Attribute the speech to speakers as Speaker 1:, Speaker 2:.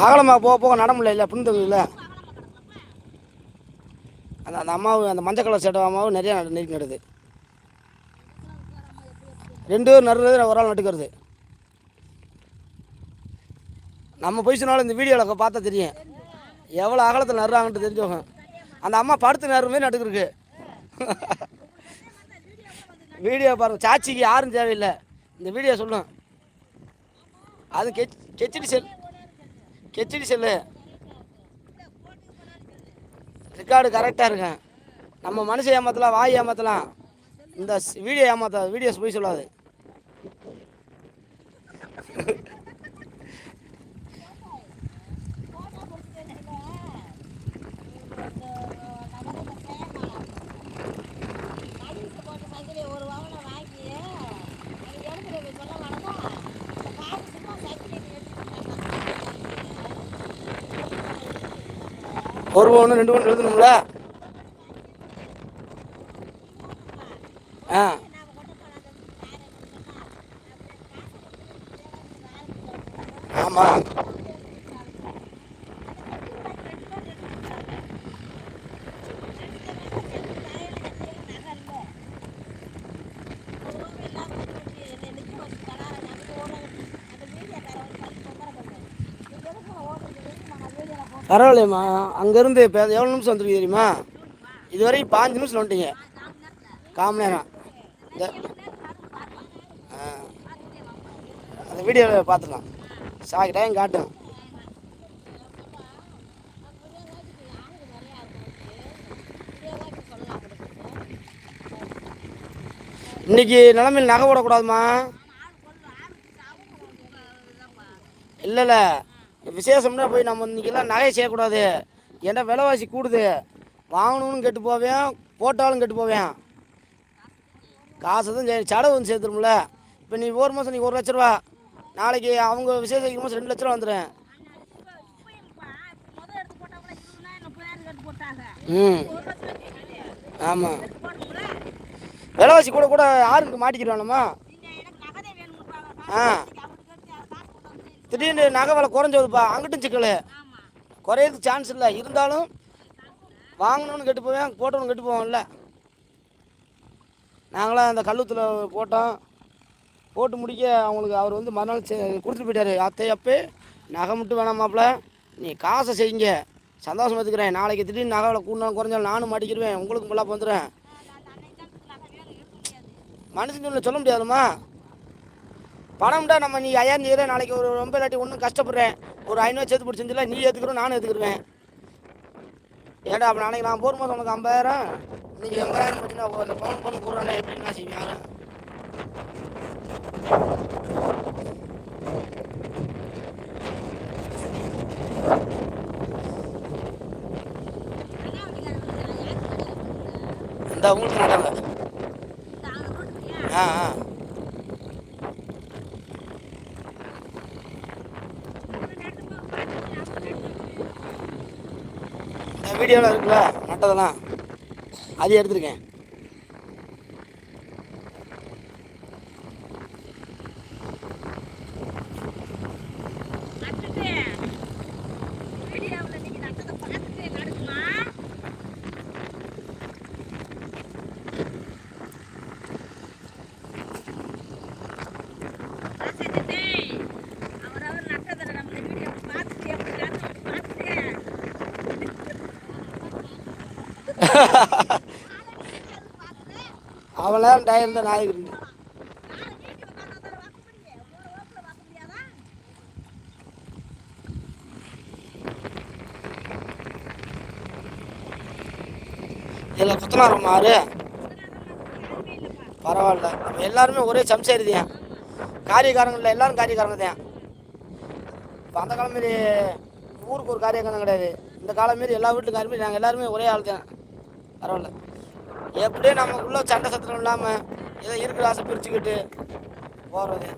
Speaker 1: அகலமாக போக போக நட முடியல இல்லை புண்ணுல அந்த அந்த அம்மாவும் அந்த மஞ்சள் கலர் சேட்டை அம்மாவும் நிறையா நடு நெருக்கி நடுது ரெண்டு பேரும் நடுறது ஒரு ஆள் நட்டுக்கிறது. நம்ம போய் சொன்னாலும் இந்த வீடியோவில் பார்த்தா தெரியும். எவ்வளோ அகலத்தில் நடுறாங்கன்ட்டு தெரிஞ்சவங்க அந்த அம்மா படுத்து நடுற நட்டுக்கிருக்கு. வீடியோ பாருங்க. சாட்சிக்கு யாரும் தேவையில்லை. இந்த வீடியோ சொல்லும். அது கெச் கெச்சடி செல் கெச்சடி செல்லு. ரெக்கார்டு கரெக்டாக இருக்கேன். நம்ம மனுஷன் ஏமாற்றலாம் வாய் ஏமாற்றலாம் இந்த ஸ் வீடியோ ஏமாத்தாது வீடியோஸ் போய் சொல்லாது.
Speaker 2: ஒரு
Speaker 1: ஒன்று ரெண்டு ஒன்று எழுதணும்ல? ஆ. ஆமாம் பரவாயில்லையம்மா அங்கேருந்து இப்போ எவ்வளோ நிமிஷம் வந்துருக்கு தெரியுமா? இது வரைக்கும் பாஞ்சு நிமிஷம் வந்துட்டீங்க. காம நேரம். இந்த அந்த வீடியோவில் பார்த்துக்கலாம். சாக்கி டைம் காட்டும். இன்னைக்கு நிலமையில் நகை போடக்கூடாதுமா இல்லை இல்லை விசேஷம்னா போய் நம்ம இன்றைக்கெல்லாம் நகை செய்யக்கூடாது. ஏன்னா விலைவாசி கூடுது? வாங்கணும்னு கெட்டு போவேன் போட்டாலும் கெட்டு போவேன். காசு தான் செலவு வந்து சேர்த்துரும்ல இப்போ நீ ஒரு மாதம் நீ ஒரு லட்ச ரூபா நாளைக்கு அவங்க விசேஷம் மாதம் ரெண்டு லட்ச ரூபா வந்துடும் ம். ஆமாம் விலைவாசி கூட கூட ஆறுக்கு மாட்டிக்கிறானம்மா ஆ. திடீர்னு நகை விலை குறைஞ்சதுப்பா. அங்கிட்டும் சிக்கல். குறையறதுக்கு சான்ஸ் இல்லை. இருந்தாலும் வாங்கணும்னு கெட்டு போவேன் போட்டவனு கெட்டு போவோம்ல. நாங்களாம் அந்த கல்லுத்தில் போட்டோம். போட்டு முடிக்க அவங்களுக்கு அவர் வந்து மறுநாள் கொடுத்துட்டு போயிட்டாரு. அத்தை அப்பே நகை மட்டும் வேணாமாப்ல நீ காசை செய்யுங்க. சந்தோஷம் எடுத்துக்கிறேன். நாளைக்கு திடீர்னு நகை விலை கூடனாலும் குறைஞ்சாலும் நானும் மாட்டிக்கிடுவேன் உங்களுக்கும் ஃபுல்லாக வந்துடுறேன் மனுஷன் சொல்ல சொல்ல முடியாதும்மா பணம்டா நம்ம நீ ஐயாயிரம் நீரே நாளைக்கு ஒரு ரொம்ப இல்லாட்டி ஒன்றும் கஷ்டப்படுறேன். ஒரு ஐநூறு சேர்த்து பிடிச்சி நீ ஏற்றுக்கிறோம் நானும் ஏற்றுக்குருவேன் ஏடா அப்போ நாளைக்கு நான் போகும்போது உனக்கு ஐம்பதாயிரம்? நீங்கள் எண்பதாயிரம் பார்த்தீங்கன்னா அந்த பவுன் பண்ணி போடுறாண்டா எப்படி நான் செய்வேன்? இந்த உங்களுக்கு நட்டாங்க ஆ ஆ. வீடியோவில் இருக்குல்ல நட்டதெல்லாம் அது எடுத்துருக்கேன். அவன் டயர் தான் நாளைக்கு இருக்கு இதில் குத்தனாரம் மாறு பரவாயில்ல. நம்ம எல்லாருமே ஒரே சம்சாரி தான் காரியக்காரங்க இல்லை எல்லாரும் காரியக்காரங்க தான் அந்த காலம் மாரி ஊருக்கு ஒரு காரியக்காரங்க கிடையாது. இந்த காலம் மாரி எல்லா வீட்டுக்காருமே நாங்கள் எல்லாருமே ஒரே ஆள் தான் பரவாயில்ல. எப்படியும் நமக்குள்ள சண்டை சத்திரம் இல்லாமல் ஏதோ இருக்கிற ஆசை பிரிச்சுக்கிட்டு போகிறது